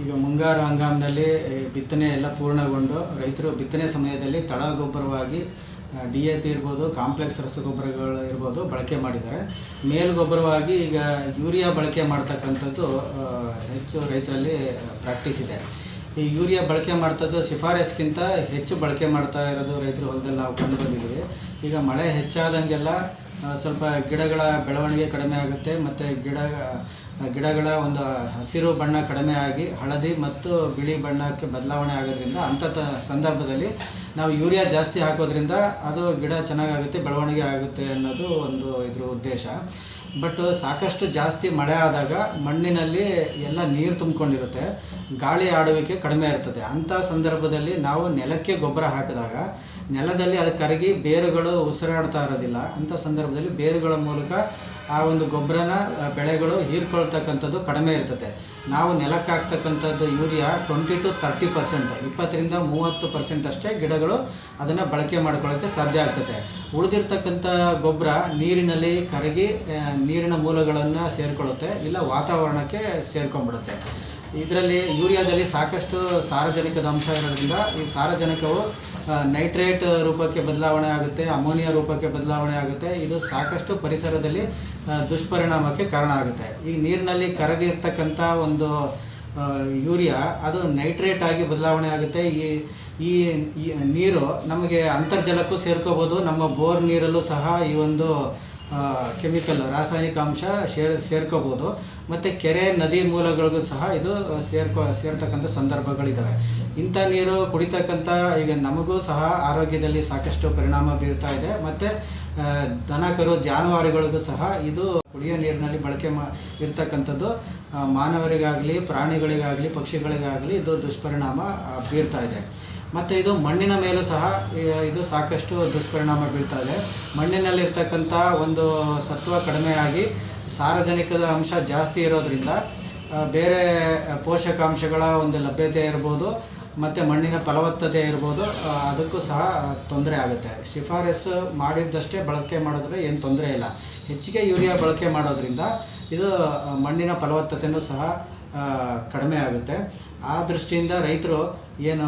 ಈಗ ಮುಂಗಾರು ಹಂಗಾಮಿನಲ್ಲಿ ಬಿತ್ತನೆ ಎಲ್ಲ ಪೂರ್ಣಗೊಂಡು ರೈತರು ಬಿತ್ತನೆ ಸಮಯದಲ್ಲಿ ತಳ ಗೊಬ್ಬರವಾಗಿ ಡಿ ಎ ಪಿ ಇರ್ಬೋದು, ಕಾಂಪ್ಲೆಕ್ಸ್ ರಸಗೊಬ್ಬರಗಳು ಇರ್ಬೋದು ಬಳಕೆ ಮಾಡಿದ್ದಾರೆ. ಮೇಲ್ಗೊಬ್ಬರವಾಗಿ ಈಗ ಯೂರಿಯಾ ಬಳಕೆ ಮಾಡ್ತಕ್ಕಂಥದ್ದು ಹೆಚ್ಚು ರೈತರಲ್ಲಿ ಪ್ರಾಕ್ಟೀಸ್ ಇದೆ. ಈ ಯೂರಿಯಾ ಬಳಕೆ ಮಾಡ್ತದ್ದು ಶಿಫಾರಸ್ಗಿಂತ ಹೆಚ್ಚು ಬಳಕೆ ಮಾಡ್ತಾ ಇರೋದು ರೈತರ ಹೊಲದಲ್ಲಿ ನಾವು ಕಂಡು ಬಂದಿದ್ದೀವಿ. ಈಗ ಮಳೆ ಹೆಚ್ಚಾದಂಗೆಲ್ಲ ಸ್ವಲ್ಪ ಗಿಡಗಳ ಬೆಳವಣಿಗೆ ಕಡಿಮೆ ಆಗುತ್ತೆ, ಮತ್ತು ಗಿಡ ಗಿಡಗಳ ಒಂದು ಹಸಿರು ಬಣ್ಣ ಕಡಿಮೆ ಆಗಿ ಹಳದಿ ಮತ್ತು ಬಿಳಿ ಬಣ್ಣಕ್ಕೆ ಬದಲಾವಣೆ ಆಗೋದ್ರಿಂದ ಅಂಥ ಸಂದರ್ಭದಲ್ಲಿ ನಾವು ಯೂರಿಯಾ ಜಾಸ್ತಿ ಹಾಕೋದ್ರಿಂದ ಅದು ಗಿಡ ಚೆನ್ನಾಗಾಗುತ್ತೆ, ಬೆಳವಣಿಗೆ ಆಗುತ್ತೆ ಅನ್ನೋದು ಒಂದು ಇದ್ರ ಉದ್ದೇಶ. ಬಟ್ ಸಾಕಷ್ಟು ಜಾಸ್ತಿ ಮಳೆ ಆದಾಗ ಮಣ್ಣಿನಲ್ಲಿ ಎಲ್ಲ ನೀರು ತುಂಬಿಕೊಂಡಿರುತ್ತೆ, ಗಾಳಿ ಆಡುವಿಕೆ ಕಡಿಮೆ ಇರ್ತದೆ. ಅಂಥ ಸಂದರ್ಭದಲ್ಲಿ ನಾವು ನೆಲಕ್ಕೆ ಗೊಬ್ಬರ ಹಾಕಿದಾಗ ನೆಲದಲ್ಲಿ ಅದು ಕರಗಿ ಬೇರುಗಳು ಉಸಿರಾಡ್ತಾ ಇರೋದಿಲ್ಲ. ಅಂಥ ಸಂದರ್ಭದಲ್ಲಿ ಬೇರುಗಳ ಮೂಲಕ ಆ ಒಂದು ಗೊಬ್ಬರನ ಬೆಳೆಗಳು ಹೀರ್ಕೊಳ್ತಕ್ಕಂಥದ್ದು ಕಡಿಮೆ ಇರ್ತದೆ ನಾವು ನೆಲಕ್ಕೆ ಹಾಕ್ತಕ್ಕಂಥದ್ದು urea twenty two thirty percent ಇಪ್ಪತ್ತರಿಂದ ಮೂವತ್ತು ಪರ್ಸೆಂಟ್ ಅಷ್ಟೇ ಗಿಡಗಳು ಅದನ್ನು ಬಳಕೆ ಮಾಡ್ಕೊಳ್ಳೋಕ್ಕೆ ಸಾಧ್ಯ ಆಗ್ತದೆ ಉಳಿದಿರ್ತಕ್ಕಂಥ ಗೊಬ್ಬರ ನೀರಿನಲ್ಲಿ ಕರಗಿ ನೀರಿನ ಮೂಲಗಳನ್ನು ಸೇರಿಕೊಳ್ಳುತ್ತೆ, ಇಲ್ಲ ವಾತಾವರಣಕ್ಕೆ ಸೇರ್ಕೊಂಡ್ಬಿಡುತ್ತೆ. ಇದರಲ್ಲಿ ಯೂರಿಯಾದಲ್ಲಿ ಸಾಕಷ್ಟು ಸಾರಜನಕದ ಅಂಶ ಇರೋದ್ರಿಂದ ಈ ಸಾರಜನಕವು ನೈಟ್ರೇಟ್ ರೂಪಕ್ಕೆ ಬದಲಾವಣೆ ಆಗುತ್ತೆ, ಅಮೋನಿಯಾ ರೂಪಕ್ಕೆ ಬದಲಾವಣೆ ಆಗುತ್ತೆ. ಇದು ಸಾಕಷ್ಟು ಪರಿಸರದಲ್ಲಿ ದುಷ್ಪರಿಣಾಮಕ್ಕೆ ಕಾರಣ ಆಗುತ್ತೆ. ಈ ನೀರಿನಲ್ಲಿ ಕರಗಿರ್ತಕ್ಕಂಥ ಒಂದು ಯೂರಿಯಾ, ಅದು ನೈಟ್ರೇಟ್ ಆಗಿ ಬದಲಾವಣೆ ಆಗುತ್ತೆ. ಈ ಈ ನೀರು ನಮಗೆ ಅಂತರ್ಜಲಕ್ಕೂ ಸೇರ್ಕೋಬೋದು. ನಮ್ಮ ಬೋರ್ ನೀರಲ್ಲೂ ಸಹ ಈ ಒಂದು ಕೆಮಿಕಲ್ ರಾಸಾಯನಿಕ ಅಂಶ ಸೇರ್ ಸೇರ್ಕೋಬೋದು. ಮತ್ತು ಕೆರೆ, ನದಿ ಮೂಲಗಳಿಗೂ ಸಹ ಇದು ಸೇರ್ಕೊ, ಸೇರ್ತಕ್ಕಂಥ ಸಂದರ್ಭಗಳಿದ್ದಾವೆ ಇಂಥ ನೀರು ಕುಡಿತಕ್ಕಂಥ ಈಗ ನಮಗೂ ಸಹ ಆರೋಗ್ಯದಲ್ಲಿ ಸಾಕಷ್ಟು ಪರಿಣಾಮ ಬೀರ್ತಾ ಇದೆ. ಮತ್ತು ದನ ಕರು ಜಾನುವಾರುಗಳಿಗೂ ಸಹ ಇದು ಕುಡಿಯೋ ನೀರಿನಲ್ಲಿ ಬಳಕೆ ಮಾ, ಇರ್ತಕ್ಕಂಥದ್ದು. ಮಾನವರಿಗಾಗಲಿ, ಪ್ರಾಣಿಗಳಿಗಾಗಲಿ, ಪಕ್ಷಿಗಳಿಗಾಗಲಿ ಇದು ದುಷ್ಪರಿಣಾಮ ಬೀರ್ತಾ ಇದೆ. ಮತ್ತು ಇದು ಮಣ್ಣಿನ ಮೇಲೂ ಸಹ ಇದು ಸಾಕಷ್ಟು ದುಷ್ಪರಿಣಾಮ ಬೀಳ್ತಾ ಇದೆ. ಮಣ್ಣಿನಲ್ಲಿರ್ತಕ್ಕಂಥ ಒಂದು ಸತ್ವ ಕಡಿಮೆಯಾಗಿ ಸಾರಜನಕದ ಅಂಶ ಜಾಸ್ತಿ ಇರೋದರಿಂದ ಬೇರೆ ಪೋಷಕಾಂಶಗಳ ಒಂದು ಲಭ್ಯತೆ ಇರ್ಬೋದು, ಮತ್ತು ಮಣ್ಣಿನ ಫಲವತ್ತತೆ ಇರ್ಬೋದು ಅದಕ್ಕೂ ಸಹ ತೊಂದರೆ ಆಗುತ್ತೆ. ಶಿಫಾರಸು ಮಾಡಿದ್ದಷ್ಟೇ ಬಳಕೆ ಮಾಡಿದ್ರೆ ಏನು ತೊಂದರೆ ಇಲ್ಲ. ಹೆಚ್ಚಿಗೆ ಯೂರಿಯಾ ಬಳಕೆ ಮಾಡೋದ್ರಿಂದ ಇದು ಮಣ್ಣಿನ ಫಲವತ್ತತೆಯೂ ಸಹ ಕಡಿಮೆ ಆಗುತ್ತೆ. ಆ ದೃಷ್ಟಿಯಿಂದ ರೈತರು ಏನು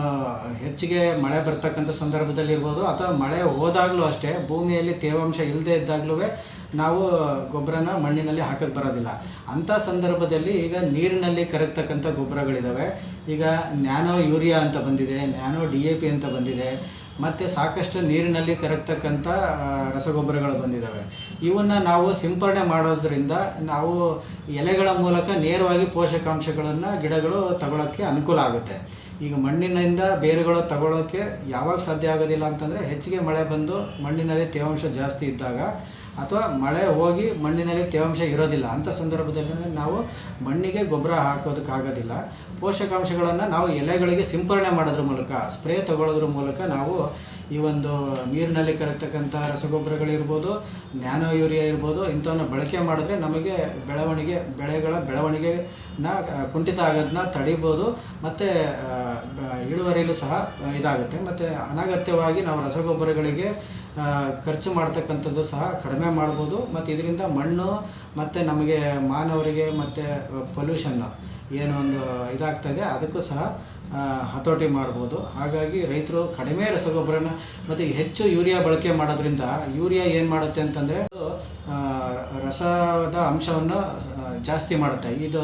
ಹೆಚ್ಚಿಗೆ ಮಳೆ ಬರ್ತಕ್ಕಂಥ ಸಂದರ್ಭದಲ್ಲಿ ಇರ್ಬೋದು ಅಥವಾ ಮಳೆ ಹೋದಾಗಲೂ ಅಷ್ಟೇ ಭೂಮಿಯಲ್ಲಿ ತೇವಾಂಶ ಇಲ್ಲದೇ ಇದ್ದಾಗಲೂ ನಾವು ಗೊಬ್ಬರನ ಮಣ್ಣಿನಲ್ಲಿ ಹಾಕಕ್ಕೆ ಬರೋದಿಲ್ಲ. ಅಂಥ ಸಂದರ್ಭದಲ್ಲಿ ಈಗ ನೀರಿನಲ್ಲಿ ಕರಗ್ತಕ್ಕಂಥ ಗೊಬ್ಬರಗಳಿದ್ದಾವೆ ಈಗ ನ್ಯಾನೋ ಯೂರಿಯಾ ಅಂತ ಬಂದಿದೆ, ನ್ಯಾನೋ ಡಿ ಎ ಪಿ ಅಂತ ಬಂದಿದೆ, ಮತ್ತು ಸಾಕಷ್ಟು ನೀರಿನಲ್ಲಿ ಕರಗ್ತಕ್ಕಂಥ ರಸಗೊಬ್ಬರಗಳು ಬಂದಿದ್ದಾವೆ ಇವನ್ನು ನಾವು ಸಿಂಪರಣೆ ಮಾಡೋದ್ರಿಂದ ನಾವು ಎಲೆಗಳ ಮೂಲಕ ನೇರವಾಗಿ ಪೋಷಕಾಂಶಗಳನ್ನು ಗಿಡಗಳು ತಗೊಳ್ಳೋಕ್ಕೆ ಅನುಕೂಲ ಆಗುತ್ತೆ. ಈಗ ಮಣ್ಣಿನಿಂದ ಬೇರುಗಳು ತಗೊಳ್ಳೋಕ್ಕೆ ಯಾವಾಗ ಸಾಧ್ಯ ಆಗೋದಿಲ್ಲ ಅಂತಂದರೆ ಹೆಚ್ಚಿಗೆ ಮಳೆ ಬಂದು ಮಣ್ಣಿನಲ್ಲಿ ತೇವಾಂಶ ಜಾಸ್ತಿ ಇದ್ದಾಗ ಅಥವಾ ಮಳೆ ಹೋಗಿ ಮಣ್ಣಿನಲ್ಲಿ ತೇವಾಂಶ ಇರೋದಿಲ್ಲ. ಅಂಥ ಸಂದರ್ಭದಲ್ಲಿ ನಾವು ಮಣ್ಣಿಗೆ ಗೊಬ್ಬರ ಹಾಕೋದಕ್ಕಾಗೋದಿಲ್ಲ. ಪೋಷಕಾಂಶಗಳನ್ನು ನಾವು ಎಲೆಗಳಿಗೆ ಸಿಂಪರಣೆ ಮಾಡೋದ್ರ ಮೂಲಕ, ಸ್ಪ್ರೇ ತಗೊಳ್ಳೋದ್ರ ಮೂಲಕ ನಾವು ಈ ಒಂದು ನೀರಿನಲ್ಲಿ ಕರಗ್ತಕ್ಕಂಥ ರಸಗೊಬ್ಬರಗಳಿರ್ಬೋದು, ನ್ಯಾನೋ ಯೂರಿಯಾ ಇರ್ಬೋದು, ಇಂಥವನ್ನ ಬಳಕೆ ಮಾಡಿದ್ರೆ ನಮಗೆ ಬೆಳವಣಿಗೆ, ಬೆಳೆಗಳ ಬೆಳವಣಿಗೆನ ಕುಂಠಿತ ಆಗೋದನ್ನ ತಡಿಬೋದು. ಮತ್ತು ಇಳುವರಿಯಲ್ಲೂ ಸಹ ಇದಾಗುತ್ತೆ. ಮತ್ತು ಅನಗತ್ಯವಾಗಿ ನಾವು ರಸಗೊಬ್ಬರಗಳಿಗೆ ಖರ್ಚು ಮಾಡ್ತಕ್ಕಂಥದ್ದು ಸಹ ಕಡಿಮೆ ಮಾಡ್ಬೋದು. ಮತ್ತು ಇದರಿಂದ ಮಣ್ಣು, ಮತ್ತು ನಮಗೆ ಮಾನವರಿಗೆ, ಮತ್ತು ಪೊಲ್ಯೂಷನ್ನು ಏನು ಒಂದು ಇದಾಗ್ತದೆ ಅದಕ್ಕೂ ಸಹ ಹತೋಟಿ ಮಾಡ್ಬೋದು. ಹಾಗಾಗಿ ರೈತರು ಕಡಿಮೆ ರಸಗೊಬ್ಬರನ ಮತ್ತು ಹೆಚ್ಚು ಯೂರಿಯಾ ಬಳಕೆ ಮಾಡೋದ್ರಿಂದ ಯೂರಿಯಾ ಏನು ಮಾಡುತ್ತೆ ಅಂತಂದರೆ ರಸದ ಅಂಶವನ್ನು ಜಾಸ್ತಿ ಮಾಡುತ್ತೆ. ಇದು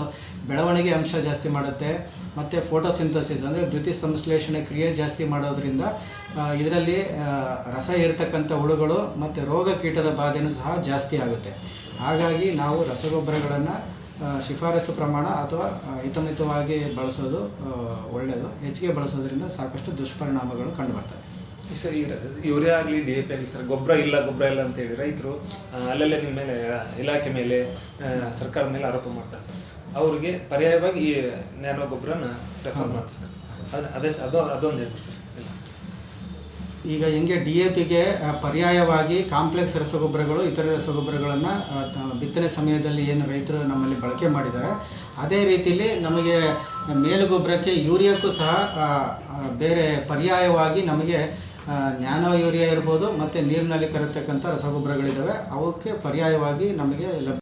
ಬೆಳವಣಿಗೆ ಅಂಶ ಜಾಸ್ತಿ ಮಾಡುತ್ತೆ. ಮತ್ತು ಫೋಟೋಸಿಂಥಸಿಸ್ ಅಂದರೆ ದ್ಯುತಿ ಸಂಶ್ಲೇಷಣೆ ಕ್ರಿಯೆ ಜಾಸ್ತಿ ಮಾಡೋದ್ರಿಂದ ಇದರಲ್ಲಿ ರಸ ಇರತಕ್ಕಂಥ ಹುಳುಗಳು ಮತ್ತು ರೋಗ ಕೀಟದ ಬಾಧೆನೂ ಸಹ ಜಾಸ್ತಿ ಆಗುತ್ತೆ. ಹಾಗಾಗಿ ನಾವು ರಸಗೊಬ್ಬರಗಳನ್ನು ಶಿಫಾರಸು ಪ್ರಮಾಣ ಅಥವಾ ಹಿತಮಿತವಾಗಿ ಬಳಸೋದು ಒಳ್ಳೆಯದು. ಹೆಚ್ಚಿಗೆ ಬಳಸೋದ್ರಿಂದ ಸಾಕಷ್ಟು ದುಷ್ಪರಿಣಾಮಗಳು ಕಂಡುಬರ್ತವೆ. ಸರ್ ಯೂರಿಯಾ ಆಗಲಿ, ಡಿ ಎ ಪಿ ಆಗಲಿ, ಸರ್, ಗೊಬ್ಬರ ಇಲ್ಲ ಗೊಬ್ಬರ ಇಲ್ಲ ಅಂತೇಳಿ ರೈತರು ಅಲ್ಲಲ್ಲೇ ನಿಮ್ಮ ಮೇಲೆ, ಇಲಾಖೆ ಮೇಲೆ ಸರ್ಕಾರದ ಮೇಲೆ ಆರೋಪ ಮಾಡ್ತಾರೆ, ಸರ್. ಅವ್ರಿಗೆ ಪರ್ಯಾಯವಾಗಿ ಈ ನ್ಯಾನೋ ಗೊಬ್ಬರನ ರೆಫರ್ ಮಾಡ್ತಾರೆ, ಸರ್. ಅದು ಅದು ಅದೊಂದು ಹೇಳ್ಬಿಡಿ, ಸರ್. ಈಗ ಹೆಂಗೆ ಡಿ ಎ ಪಿಗೆ ಪರ್ಯಾಯವಾಗಿ ಕಾಂಪ್ಲೆಕ್ಸ್ ರಸಗೊಬ್ಬರಗಳು, ಇತರ ರಸಗೊಬ್ಬರಗಳನ್ನು ಬಿತ್ತನೆ ಸಮಯದಲ್ಲಿ ಏನು ರೈತರು ನಮ್ಮಲ್ಲಿ ಬಳಕೆ ಮಾಡಿದ್ದಾರೆ. ಅದೇ ರೀತಿಯಲ್ಲಿ ನಮಗೆ ಮೇಲುಗೊಬ್ಬರಕ್ಕೆ ಯೂರಿಯಾಕ್ಕೂ ಸಹ ಬೇರೆ ಪರ್ಯಾಯವಾಗಿ ನಮಗೆ ನ್ಯಾನೋ ಯೂರಿಯಾ ಇರ್ಬೋದು, ಮತ್ತು ನೀರಿನಲ್ಲಿ ಕರತಕ್ಕಂಥ ರಸಗೊಬ್ಬರಗಳಿದ್ದಾವೆ. ಅವಕ್ಕೆ ಪರ್ಯಾಯವಾಗಿ ನಮಗೆ ಲಭ್ಯ